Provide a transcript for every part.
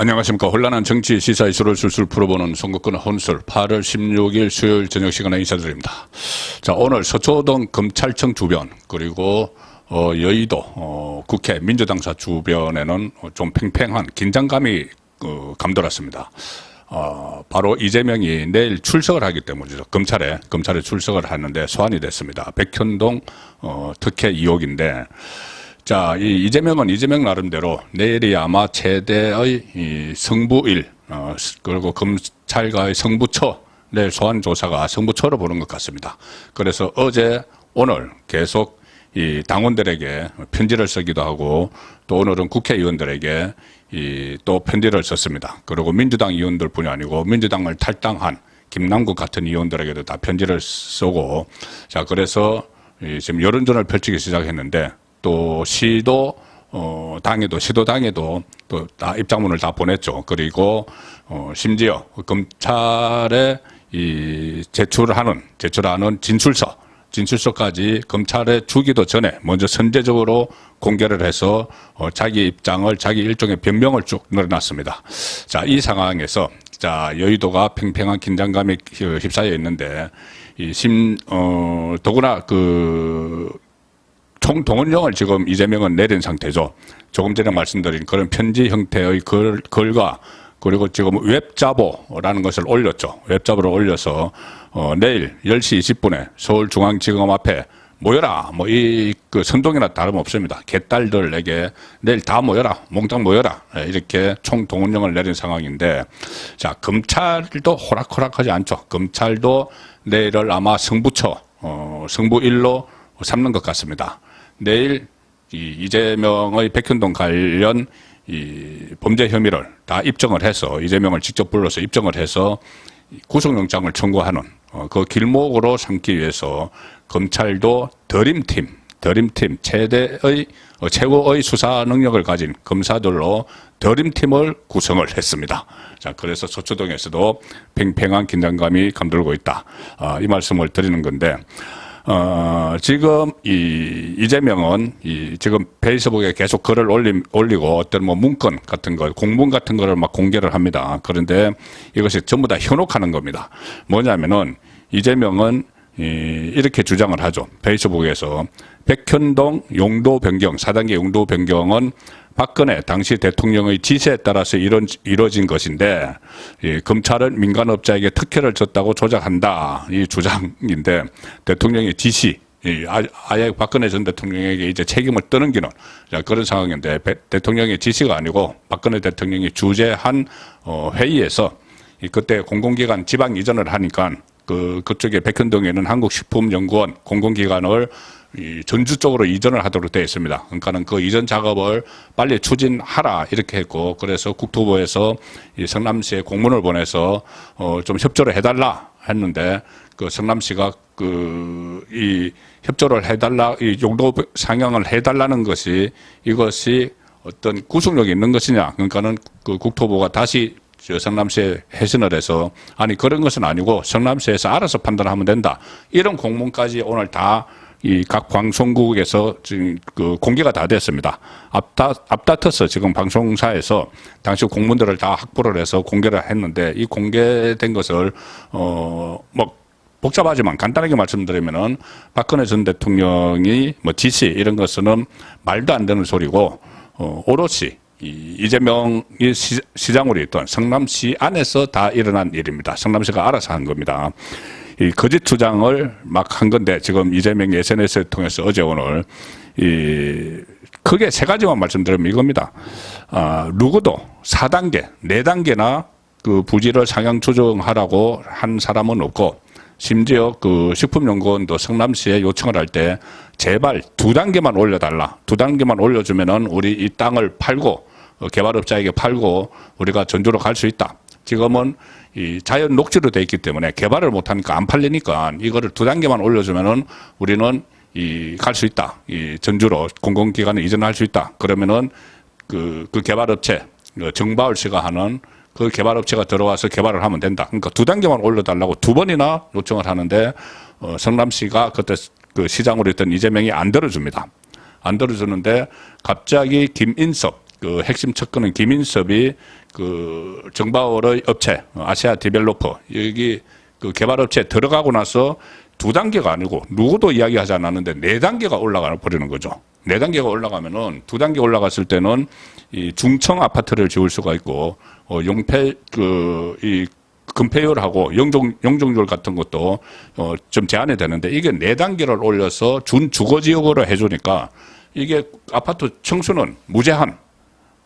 안녕하십니까. 혼란한 정치 시사 이슈를 술술 풀어보는 선거권 혼술 8월 16일 수요일 저녁 시간에 인사드립니다. 자, 오늘 서초동 검찰청 주변 그리고 어, 여의도 어, 국회 민주당사 주변에는 좀 팽팽한 긴장감이 어, 감돌았습니다. 어, 바로 이재명이 내일 출석을 하기 때문이죠. 검찰에 검찰에 출석을 하는데 소환이 됐습니다. 백현동 어, 특혜 2억인데 자, 이 이재명은 이재명 나름대로 내일이 아마 최대의 이 성부일, 어, 그리고 검찰과의 성부처, 내일 소환 조사가 성부처로 보는 것 같습니다. 그래서 어제, 오늘 계속 이 당원들에게 편지를 쓰기도 하고 또 오늘은 국회의원들에게 이 또 편지를 썼습니다. 그리고 민주당 의원들뿐이 아니고 민주당을 탈당한 김남국 같은 의원들에게도 다 편지를 쓰고 자 그래서 이 지금 여론전을 펼치기 시작했는데 또 시도 어 당에도 시도 당에도 또 다 입장문을 다 보냈죠. 그리고 어 심지어 검찰에 이 제출하는 제출하는 진술서 진술서까지 검찰에 주기도 전에 먼저 선제적으로 공개를 해서 어, 자기 입장을 자기 일종의 변명을 쭉 늘어놨습니다. 자, 이 상황에서 자 여의도가 팽팽한 긴장감이 휩싸여 있는데 이심 어, 더구나 그 총동원령을 지금 이재명은 내린 상태죠. 조금 전에 말씀드린 그런 편지 형태의 글, 글과 그리고 지금 웹자보라는 것을 올렸죠. 웹자보를 올려서 어, 내일 10시 20분에 서울중앙지검 앞에 모여라. 뭐 이 그 선동이나 다름없습니다. 개딸들에게 내일 다 모여라. 몽땅 모여라. 예, 이렇게 총동원령을 내린 상황인데 자 검찰도 호락호락하지 않죠. 검찰도 내일을 아마 승부처 어, 승부 일로 삼는 것 같습니다. 내일 이 이재명의 백현동 관련 이 범죄 혐의를 다 입증을 해서 이재명을 직접 불러서 입증을 해서 구속영장을 청구하는 어, 그 길목으로 삼기 위해서 검찰도 드림팀, 드림팀 최대의 어, 최고의 수사 능력을 가진 검사들로 드림팀을 구성을 했습니다. 자, 그래서 서초동에서도 팽팽한 긴장감이 감돌고 있다. 아, 이 말씀을 드리는 건데. 어, 지금 이 이재명은 이 지금 페이스북에 계속 글을 올림, 올리고 어떤 뭐 문건 같은 거, 공문 같은 거를 막 공개를 합니다. 그런데 이것이 전부 다 현혹하는 겁니다. 뭐냐면은 이재명은 이, 이렇게 주장을 하죠. 페이스북에서 백현동 용도 변경, 4단계 용도 변경은 박근혜 당시 대통령의 지시에 따라서 이런, 이루어진 것인데 이 검찰은 민간업자에게 특혜를 줬다고 조작한다. 이 주장인데 대통령의 지시 이 아- 아예 박근혜 전 대통령에게 이제 책임을 떠넘기는 자, 그런 상황인데 배- 대통령의 지시가 아니고 박근혜 대통령이 주재한 어, 회의에서 이 그때 공공기관 지방 이전을 하니까 그 그쪽에 백현동에는 한국식품연구원 공공기관을 이 전주 쪽으로 이전을 하도록 되어 있습니다. 그러니까는 그 이전 작업을 빨리 추진하라 이렇게 했고 그래서 국토부에서 이 성남시에 공문을 보내서 어 좀 협조를 해달라 했는데 그 성남시가 그 이 협조를 해달라 이 용도 상향을 해달라는 것이 이것이 어떤 구속력이 있는 것이냐 그러니까는 그 국토부가 다시 저 성남시에 해신을 해서 아니 그런 것은 아니고 성남시에서 알아서 판단하면 된다 이런 공문까지 오늘 다 이 각 방송국에서 지금 그 공개가 다 됐습니다. 앞다 앞다퉈서 지금 방송사에서 당시 공문들을 다 확보를 해서 공개를 했는데 이 공개된 것을 어뭐 복잡하지만 간단하게 말씀드리면은 박근혜 전 대통령이 뭐 지시 이런 것은 말도 안 되는 소리고 어 오롯이 이 이재명이 시, 시장으로 있던 성남시 안에서 다 일어난 일입니다. 성남시가 알아서 한 겁니다. 이 거짓 주장을 막 한 건데 지금 이재명이 SNS를 통해서 어제 오늘 이 크게 세 가지만 말씀드리면 이겁니다. 아, 누구도 4단계, 4단계나 그 부지를 상향 조정하라고 한 사람은 없고 심지어 그 식품연구원도 성남시에 요청을 할 때 제발 두 단계만 올려달라. 두 단계만 올려주면은 우리 이 땅을 팔고 어, 개발업자에게 팔고 우리가 전주로 갈 수 있다. 지금은 이 자연 녹지로 돼 있기 때문에 개발을 못하니까 안 팔리니까 이거를 두 단계만 올려주면은 우리는 이 갈 수 있다. 이 전주로 공공기관에 이전할 수 있다. 그러면은 그, 그 개발업체, 그 정바울 씨가 하는 그 개발업체가 들어와서 개발을 하면 된다. 그러니까 두 단계만 올려달라고 두 번이나 요청을 하는데, 어, 성남시가 그때 그 시장으로 있던 이재명이 안 들어줍니다. 안 들어주는데, 갑자기 김인섭, 그 핵심 척근은 김인섭이 그 정바월의 업체 어, 아시아 디벨로퍼 여기 그 개발업체에 들어가고 나서 두 단계가 아니고 누구도 이야기하지 않았는데 네 단계가 올라가 버리는 거죠. 네 단계가 올라가면은 두 단계 올라갔을 때는 이 중청 아파트를 지을 수가 있고 어 용패 그이 금폐율하고 영종 영종률 같은 것도 어 좀 제한이 되는데 이게 네 단계를 올려서 준 주거 지역으로 해주니까 이게 아파트 청수는 무제한 이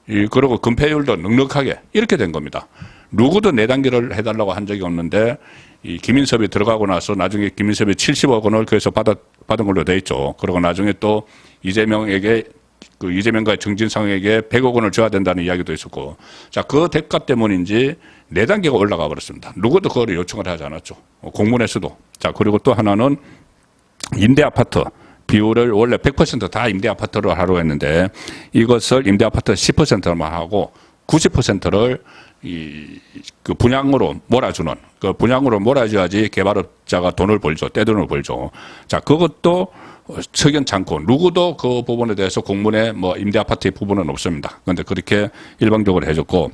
그리고 금폐율도 넉넉하게 이렇게 된 겁니다. 누구도 네 단계를 해달라고 한 적이 없는데 이 김인섭이 들어가고 나서 나중에 김인섭이 70억 원을 그래서 받았 받은 걸로 돼 있죠. 그리고 나중에 또 이재명에게 그 이재명과 정진상에게 100억 원을 줘야 된다는 이야기도 있었고 자 그 대가 때문인지 네 단계가 올라가 버렸습니다. 누구도 그거를 요청을 하지 않았죠. 어, 공문에서도 자 그리고 또 하나는 임대 아파트 비율을 원래 100%다 임대 아파트로 하려 했는데 이것을 임대 아파트 10%만 하고 90%를 이 그 분양으로 몰아주는 그 분양으로 몰아줘야지 개발업자가 돈을 벌죠. 떼돈을 벌죠. 자 그것도 석연치 않고 누구도 그 부분에 대해서 공문에 뭐 임대 아파트의 부분은 없습니다. 그런데 그렇게 일방적으로 해줬고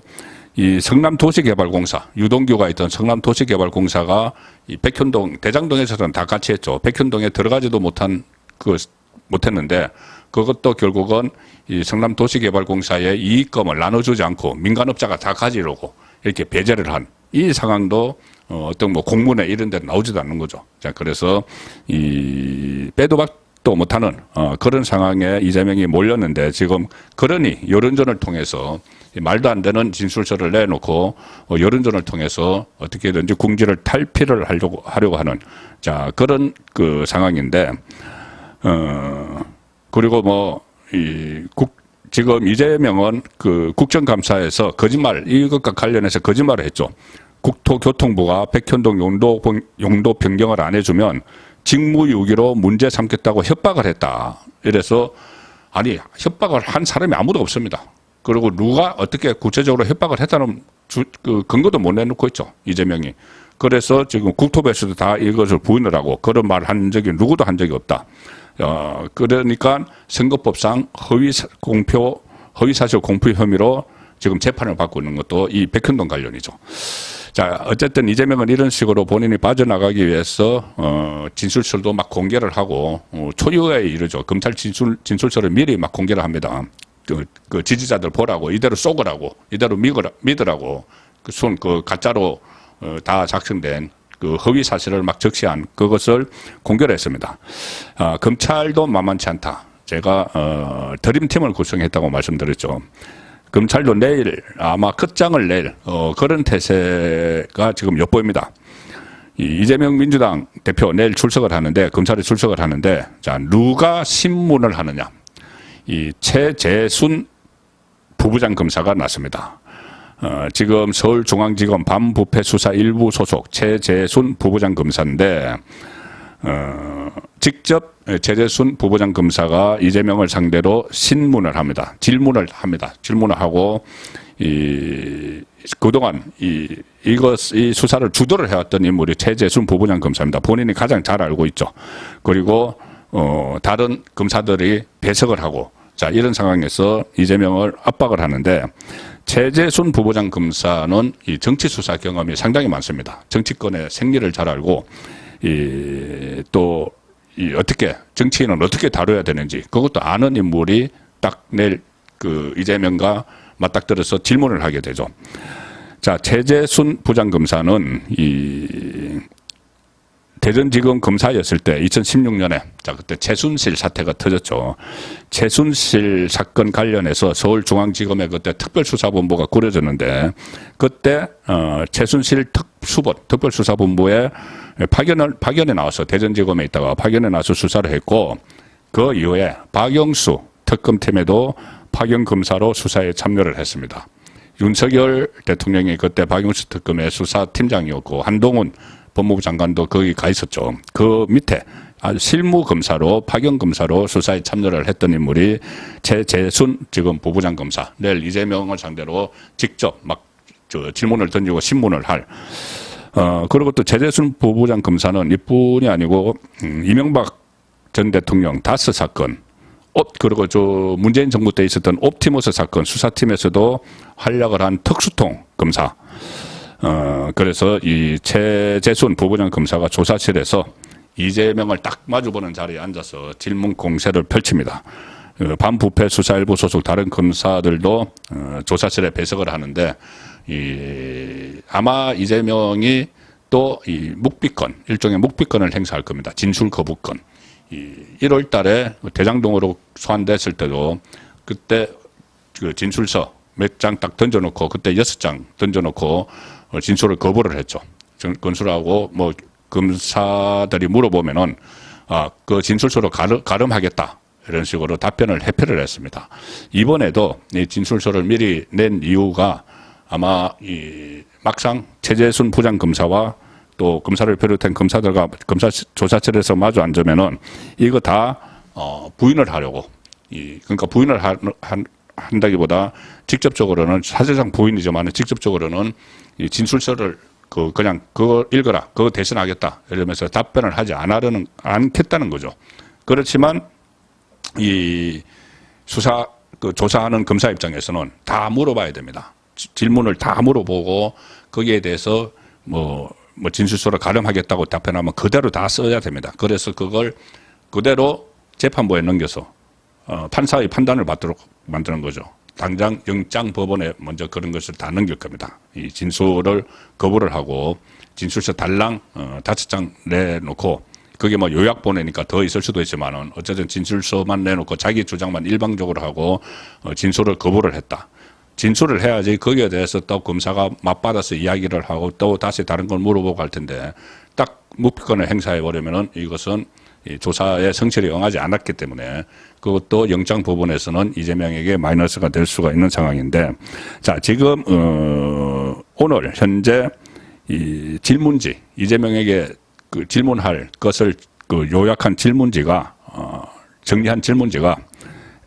이 성남도시개발공사 유동규가 있던 성남도시개발공사가 이 백현동 대장동에서는 다 같이 했죠. 백현동에 들어가지도 못한 그 못했는데 그것도 결국은 이 성남 도시개발공사의 이익금을 나눠주지 않고 민간업자가 다 가지려고 이렇게 배제를 한 이 상황도 어, 어떤 뭐 공문에 이런 데 나오지도 않는 거죠. 자 그래서 이 빼도 박도 못하는 어, 그런 상황에 이재명이 몰렸는데 지금 그러니 여론전을 통해서 이 말도 안 되는 진술서를 내놓고 어, 여론전을 통해서 어떻게든지 궁지를 탈피를 하려고 하려고 하는 자 그런 그 상황인데 어 그리고 뭐 이 국 지금 이재명은 그 국정감사에서 거짓말 이것과 관련해서 거짓말을 했죠. 국토교통부가 백현동 용도 봉- 용도 변경을 안 해주면 직무유기로 문제 삼겠다고 협박을 했다. 이래서 아니 협박을 한 사람이 아무도 없습니다. 그리고 누가 어떻게 구체적으로 협박을 했다는 주, 그 근거도 못 내놓고 있죠 이재명이. 그래서 지금 국토부에서도 다 이것을 부인을 하고 그런 말한 적이 누구도 한 적이 없다. 어, 그러니까 선거법상 허위 사- 공표, 허위 사실 공표 혐의로 지금 재판을 받고 있는 것도 이 백현동 관련이죠. 자, 어쨌든 이재명은 이런 식으로 본인이 빠져나가기 위해서, 어, 진술서도 막 공개를 하고, 어, 초유에 이르죠. 검찰 진술, 진술서를 미리 막 공개를 합니다. 그, 그 지지자들 보라고, 이대로 쏘으라고, 이대로 믿으라, 믿으라고, 그 손, 그 가짜로, 어, 다 작성된 그 허위 사실을 막 적시한 그것을 공개를 했습니다. 아, 검찰도 만만치 않다. 제가 어, 드림팀을 구성했다고 말씀드렸죠. 검찰도 내일 아마 끝장을 낼 어, 그런 태세가 지금 엿보입니다. 이 이재명 민주당 대표 내일 출석을 하는데 검찰이 출석을 하는데 자 누가 신문을 하느냐 이 최재순 부부장 검사가 났습니다. 어, 지금 서울중앙지검 반부패 수사 일부 소속 최재순 부부장 검사인데 어, 직접 최재순 부부장 검사가 이재명을 상대로 신문을 합니다. 질문을 합니다. 질문을 하고 이 그동안 이 이것 이 수사를 주도를 해왔던 인물이 최재순 부부장 검사입니다. 본인이 가장 잘 알고 있죠. 그리고 어 다른 검사들이 배석을 하고 자 이런 상황에서 이재명을 압박을 하는데 최재순 부부장 검사는 이 정치 수사 경험이 상당히 많습니다. 정치권의 생리를 잘 알고 이또 이 어떻게 정치인은 어떻게 다뤄야 되는지 그것도 아는 인물이 딱 내일 그 이재명과 맞닥뜨려서 질문을 하게 되죠. 자, 최재순 부장검사는 이 대전지검 검사였을 때 2016년에 자 그때 최순실 사태가 터졌죠. 최순실 사건 관련해서 서울중앙지검에 그때 특별수사본부가 꾸려졌는데 그때 어 최순실 특수본 특별수사본부에 파견을 파견에 나와서 대전지검에 있다가 파견에 나와서 수사를 했고 그 이후에 박영수 특검팀에도 파견 검사로 수사에 참여를 했습니다. 윤석열 대통령이 그때 박영수 특검의 수사팀장이었고 한동훈 법무부 장관도 거기 가 있었죠. 그 밑에 실무 검사로 파견 검사로 수사에 참여를 했던 인물이 최재순 지금 부부장 검사 내일 이재명을 상대로 직접 막저 질문을 던지고 신문을 할 어, 그리고 또 최재순 부부장 검사는 이뿐이 아니고, 음, 이명박 전 대통령 다스 사건, 옵, 그리고 저 문재인 정부 때 있었던 옵티머스 사건 수사팀에서도 활약을 한 특수통 검사. 어, 그래서 이 최재순 부부장 검사가 조사실에서 이재명을 딱 마주보는 자리에 앉아서 질문 공세를 펼칩니다. 어, 반부패 수사일부 소속 다른 검사들도 어, 조사실에 배석을 하는데 이 아마 이재명이 또 이 묵비권 일종의 묵비권을 행사할 겁니다. 진술 거부권. 이 1월 달에 대장동으로 소환됐을 때도 그때 그 진술서 몇 장 딱 던져놓고 그때 여섯 장 던져놓고 어, 진술을 거부를 했죠. 정- 건수라고 뭐 검사들이 물어보면은 아 그 진술서로 가름, 가름하겠다 이런 식으로 답변을 해표를 했습니다. 이번에도 이 진술서를 미리 낸 이유가 아마 이 막상 최재순 부장 검사와 또 검사를 비롯한 검사들과 검사 조사실에서 마주 앉으면은 이거 다 어, 부인을 하려고 이 그러니까 부인을 하, 한, 한다기보다 직접적으로는 사실상 부인이지만 직접적으로는 이 진술서를 그 그냥 그거 읽어라 그거 대신하겠다 이러면서 답변을 하지 않으려는 않겠다는 거죠. 그렇지만 이 수사 그 조사하는 검사 입장에서는 다 물어봐야 됩니다. 지- 질문을 다 물어보고 거기에 대해서 뭐, 뭐 진술서를 가름하겠다고 답변하면 그대로 다 써야 됩니다. 그래서 그걸 그대로 재판부에 넘겨서 어, 판사의 판단을 받도록 만드는 거죠. 당장 영장 법원에 먼저 그런 것을 다 넘길 겁니다. 이 진술을 거부를 하고 진술서 달랑 어, 다섯 장 내놓고 그게 뭐 요약 보내니까 더 있을 수도 있지만은 어쨌든 진술서만 내놓고 자기 주장만 일방적으로 하고 어, 진술을 거부를 했다. 진술을 해야지 거기에 대해서 또 검사가 맞받아서 이야기를 하고 또 다시 다른 걸 물어보고 할 텐데 딱 묵비권을 행사해 버리면은 이것은 이 조사의 성실히 응하지 않았기 때문에 그것도 영장 법원에서는 이재명에게 마이너스가 될 수가 있는 상황인데 자 지금 어, 오늘 현재 이 질문지 이재명에게 그 질문할 것을 그 요약한 질문지가 어, 정리한 질문지가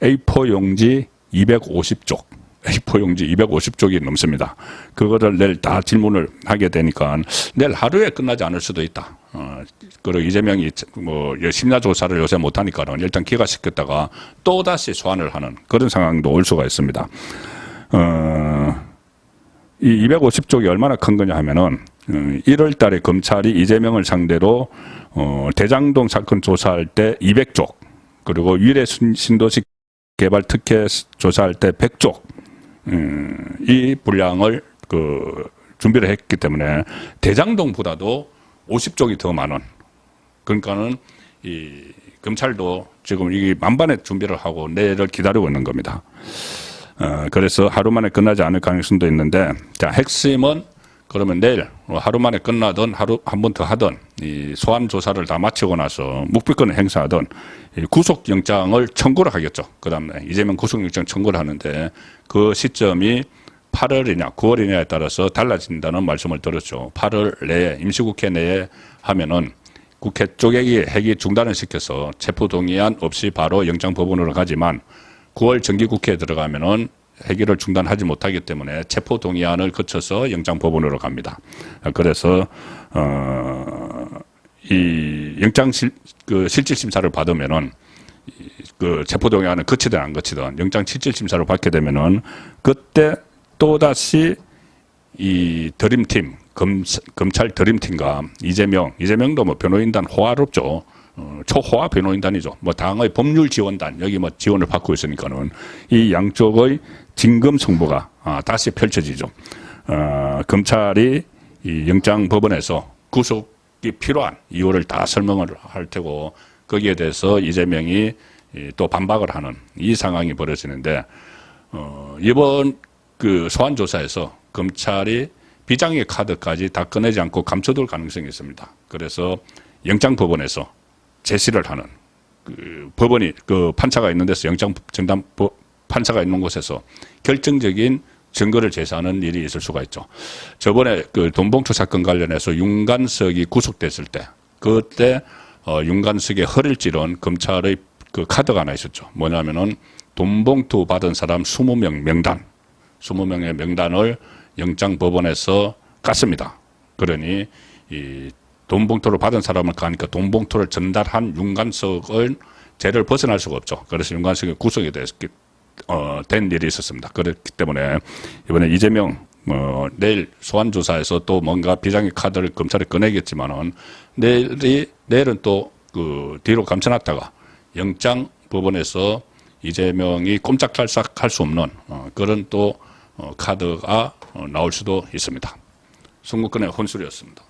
A4 용지 250쪽 A4 용지 250쪽이 넘습니다. 그거를 내일 다 질문을 하게 되니까 내일 하루에 끝나지 않을 수도 있다. 어, 그리고 이재명이 뭐 심야 조사를 요새 못 하니까는 일단 기각시켰다가 또 다시 소환을 하는 그런 상황도 올 수가 있습니다. 어, 이 250쪽이 얼마나 큰 거냐 하면은 1월 달에 검찰이 이재명을 상대로 어, 대장동 사건 조사할 때 200쪽 그리고 위례 순- 신도시 개발 특혜 조사할 때 100쪽 음, 이 분량을 그 준비를 했기 때문에 대장동보다도 50쪽이 더 많은 그러니까는 이 검찰도 지금 이 만반의 준비를 하고 내일을 기다리고 있는 겁니다. 어, 그래서 하루 만에 끝나지 않을 가능성도 있는데, 자, 핵심은 그러면 내일 뭐 하루 만에 끝나든 하루 한 번 더 하든 이 소환 조사를 다 마치고 나서 묵비권을 행사하든 이 구속영장을 청구를 하겠죠. 그 다음에 이재명 구속영장 청구를 하는데 그 시점이 8월이냐 9월이냐에 따라서 달라진다는 말씀을 들었죠. 8월 내에 임시국회 내에 하면은 국회 쪼개기 핵이 중단을 시켜서 체포 동의안 없이 바로 영장 법원으로 가지만 9월 정기국회에 들어가면은 회기를 중단하지 못하기 때문에 체포 동의안을 거쳐서 영장 법원으로 갑니다. 그래서 어 이 영장 실, 그 실질 심사를 받으면은 이- 그 체포 동의안을 거치든 안 거치든 영장 실질 심사를 받게 되면은 그때 또 다시 이 드림팀 검, 검찰 드림팀과 이재명 이재명도 뭐 변호인단 호화롭죠. 어, 초호화 변호인단이죠. 뭐 당의 법률 지원단 여기 뭐 지원을 받고 있으니까는 이 양쪽의 진검 승부가 아, 다시 펼쳐지죠. 어, 검찰이 이 영장 법원에서 구속이 필요한 이유를 다 설명을 할 테고 거기에 대해서 이재명이 이, 또 반박을 하는 이 상황이 벌어지는데 어, 이번 그 소환 조사에서 검찰이 비장의 카드까지 다 꺼내지 않고 감춰둘 가능성이 있습니다. 그래서 영장 법원에서 제시를 하는 그 법원이 그 판사가 있는 데서 영장 법- 판사가 있는 곳에서 결정적인 증거를 제시하는 일이 있을 수가 있죠. 저번에 그 돈봉투 사건 관련해서 윤관석이 구속됐을 때 그때 어, 윤관석의 허리를 찌른 검찰의 그 카드가 하나 있었죠. 뭐냐면은 돈봉투 받은 사람 20명 명단, 20명의 명단을 영장 법원에서 깠습니다. 그러니 이 돈 봉투를 받은 사람을 가니까 돈 봉투를 전달한 윤관석을 죄를 벗어날 수가 없죠. 그래서 윤관석이 구속이 됐기 어, 된 일이 있었습니다. 그렇기 때문에 이번에 이재명 어, 내일 소환 조사에서 또 뭔가 비장의 카드를 검찰에 꺼내겠지만은 내일이 내일은 또 그 뒤로 감춰놨다가 영장 법원에서 이재명이 꼼짝달싹 할 수 없는 어, 그런 또 어, 카드가 어, 나올 수도 있습니다. 선거권의 혼술이었습니다.